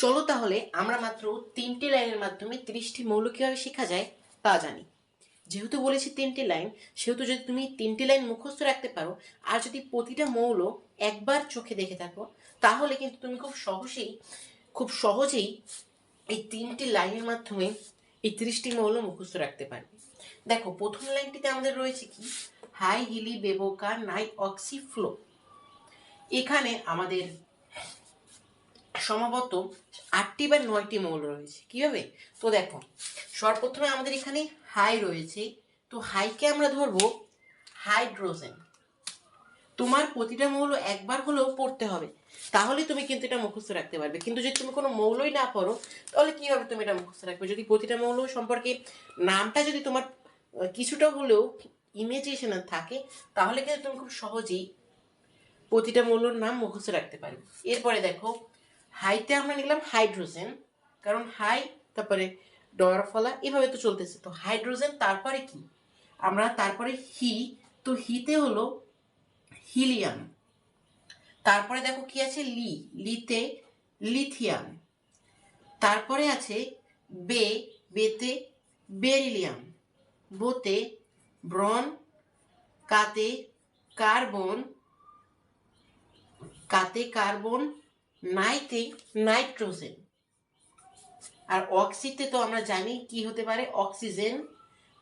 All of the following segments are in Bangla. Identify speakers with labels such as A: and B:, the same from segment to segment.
A: চলো তাহলে আমরা মাত্র তিনটি লাইনের মাধ্যমে তিরিশটি মৌল কীভাবে শেখা যায় তা জানি। যেহেতু বলেছি তিনটি লাইন, সেহেতু যদি তুমি তিনটি লাইন মুখস্থ রাখতে পারো আর যদি প্রতিটা মৌল একবার চোখে দেখে থাকো, তাহলে কিন্তু তুমি খুব সহজেই খুব সহজেই এই তিনটি লাইনের মাধ্যমে এই তিরিশটি মৌল মুখস্থ রাখতে পারবে। দেখো, প্রথম লাইনটিতে আমাদের রয়েছে কি? হাই হিলি বেবোকা নাই অক্সিফ্লো। এখানে আমাদের সম্ভবত আটটি বা নয়টি মৌল রয়েছে। কীভাবে? তো দেখো, সর্বপ্রথমে আমাদের এখানে হাই রয়েছে। তো হাইকে আমরা ধরবো হাইড্রোজেন তোমার প্রতিটা মৌল একবার হলেও পড়তে হবে। তাহলে তুমি কিন্তু এটা মুখস্থ রাখতে পারবে। কিন্তু যদি তুমি কোনো মৌলই না পড়ো, তাহলে কীভাবে তুমি এটা মুখস্থ রাখবে? যদি প্রতিটা মৌল সম্পর্কে নামটা যদি তোমার কিছুটা হলেও ইমেজিনেশন থাকে, তাহলে কিন্তু তুমি খুব সহজেই প্রতিটা মৌলর নাম মুখস্থ রাখতে পারবে। এরপরে দেখো হাইতে আমরা নিলাম হাইড্রোজেন কারণ হাই তারপরে ডরফলা এভাবে তো চলতেছে। তো হাইড্রোজেন তারপরে কি? আমরা তারপরে হি তো হিতে হলো হিলিয়াম তারপরে দেখো কি আছে? লি লিতে লিথিয়াম তারপরে আছে বে বেতে বেরিলিয়াম বোতে ব্রন কাতে কার্বন কাতে কার্বন নাইতে নাইট্রোজেন আর অক্সিতে তো আমরা জানি কি হতে পারে? অক্সিজেন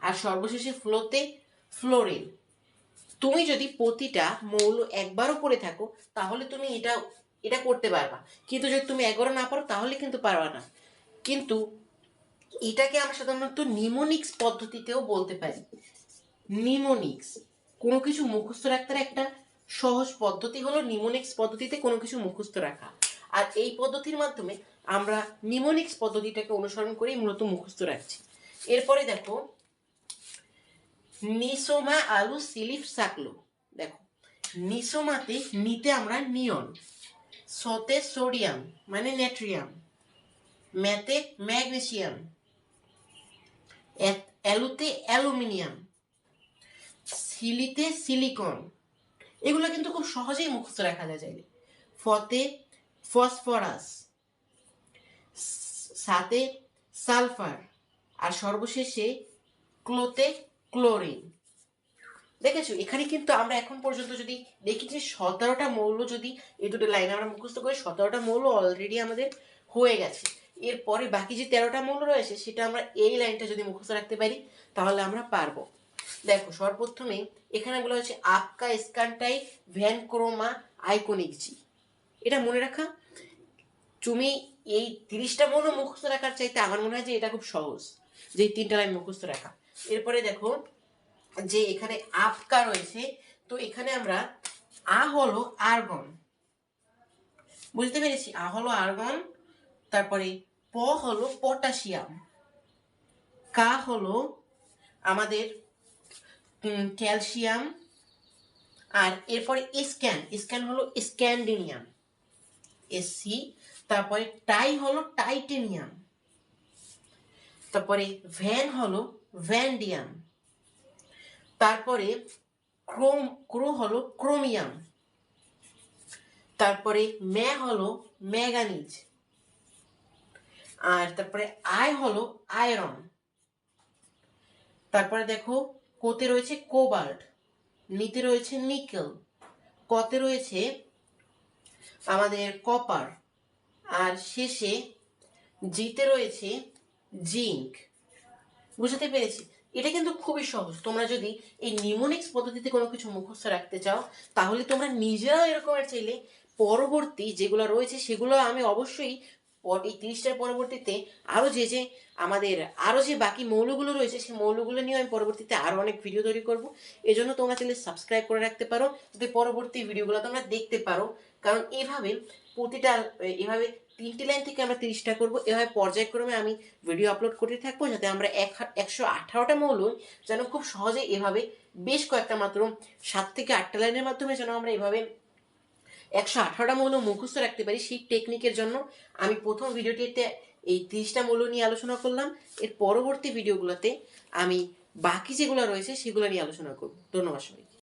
A: আর সর্বশেষে ফ্লোতে ফ্লোরিন তুমি যদি প্রতিটা মৌল একবারও করে থাকো, তাহলে তুমি এটা এটা করতে পারবা। কিন্তু যদি তুমি একবারও না পারো তাহলে কিন্তু পারবা না। কিন্তু এটাকে আমরা সাধারণত নিমোনিক্স পদ্ধতিতেও বলতে পারি। নিমোনিক্স কোনো কিছু মুখস্থ রাখতে একটা সহজ পদ্ধতি হলো নিমোনিক্স পদ্ধতিতে কোনো কিছু মুখস্থ রাখা। আর এই পদ্ধতির মাধ্যমে আমরা নিমোনিক্স পদ্ধতিটাকে অনুসরণ করেই মূলত মুখস্থ রাখছি। এরপরে দেখো নিসোমা আলু সিলিফ সাকলো। দেখো নিসোমাতে নিতে আমরা নিয়ন, সতে সোডিয়াম মানে নেট্রিয়াম, ম্যাতে ম্যাগনেসিয়াম অ্যালুতে অ্যালুমিনিয়াম, সিলিতে সিলিকন। এগুলো কিন্তু খুব সহজেই মুখস্থ রাখা যায়। ফতে ফসফরাস সাথে সালফার, আর সর্বশেষে ক্লোতে ক্লোরিন। দেখেছ? এখানে কিন্তু আমরা এখন পর্যন্ত যদি দেখি যে সতেরোটা মৌল যদি এই দুটো লাইন আমরা মুখস্থ করি, সতেরোটা মৌল অলরেডি আমাদের হয়ে গেছে। এরপরে বাকি যে তেরোটা মৌল রয়েছে, সেটা আমরা এই লাইনটা যদি মুখস্থ রাখতে পারি, তাহলে আমরা পারব। দেখো, সর্বপ্রথমে এখানে বলা হচ্ছে আপকা স্কানটাই ভ্যানক্রোমা আইকনিক জি এটা মনে রাখা, তুমি এই তিরিশটা মৌল মুখস্থ রাখার চাইতে আমার মনে হয় যে এটা খুব সহজ, যে তিনটা লাইন মুখস্থ রাখা। এরপরে দেখো যে এখানে আপকা রয়েছে, তো এখানে আমরা আ হলো আর্গন বুঝতে পেরেছি? আ হলো আর্গন তারপরে প হলো, পটাশিয়াম। কা হলো আমাদের ক্যালসিয়াম, আর এরপরে স্ক্যান। স্ক্যান হলো স্ক্যান্ডিনিয়াম। এসসি তারপরে টাই হলো টাইটেনিয়াম, তারপরে ভ্যান হলো ভ্যান্ডিয়াম, তারপরে ক্রোম, ক্রো হলো ক্রোমিয়াম, তারপরে ম্যা হলো ম্যাগানিজ, আর তারপরে আয় হলো আয়রন, তারপরে দেখো কোতে রয়েছে কোবাল্ট, নিতে রয়েছে নিকেল, কতে রয়েছে আমাদের কপার আর শেষে জিতে রয়েছে জিঙ্ক বুঝতে পেরেছি? এটা কিন্তু খুবই সহজ। তোমরা যদি এই নিমোনিক্স পদ্ধতিতে কোনো কিছু মুখস্থ রাখতে চাও, তাহলে তোমরা নিজেরাও এরকমের চাইলে পরবর্তী যেগুলো রয়েছে সেগুলো আমি অবশ্যই পর- এই তিরিশটার পরবর্তীতে আরও যে যে আমাদের আরও যে বাকি মৌলগুলো রয়েছে, সেই মৌলগুলো নিয়ে আমি পরবর্তীতে আরও অনেক ভিডিও তৈরি করব। এজন্য তোমরা চাইলে সাবস্ক্রাইব করে রাখতে পারো, যাতে পরবর্তী ভিডিওগুলো তোমরা দেখতে পারো। কারণ এভাবে প্রতিটা, এভাবে তিনটি লাইন থেকে আমরা তিরিশটা করব। এভাবে পর্যায়ক্রমে আমি ভিডিও আপলোড করতে থাকব, যাতে আমরা এক একশো আঠারোটা মৌল যেন খুব সহজে এভাবে বেশ কয়েকটা মাত্র সাত থেকে আটটা লাইনের মাধ্যমে যেন আমরা এভাবে একশো আঠারোটা মৌল মুখস্থ রাখতে পারি সেই টেকনিকের জন্য। আমি প্রথম ভিডিওটিতে এই তিরিশটা মৌল নিয়ে আলোচনা করলাম। এর পরবর্তী ভিডিওগুলোতে আমি বাকি যেগুলো রয়েছে সেগুলো নিয়ে আলোচনা করব। ধন্যবাদ সবাই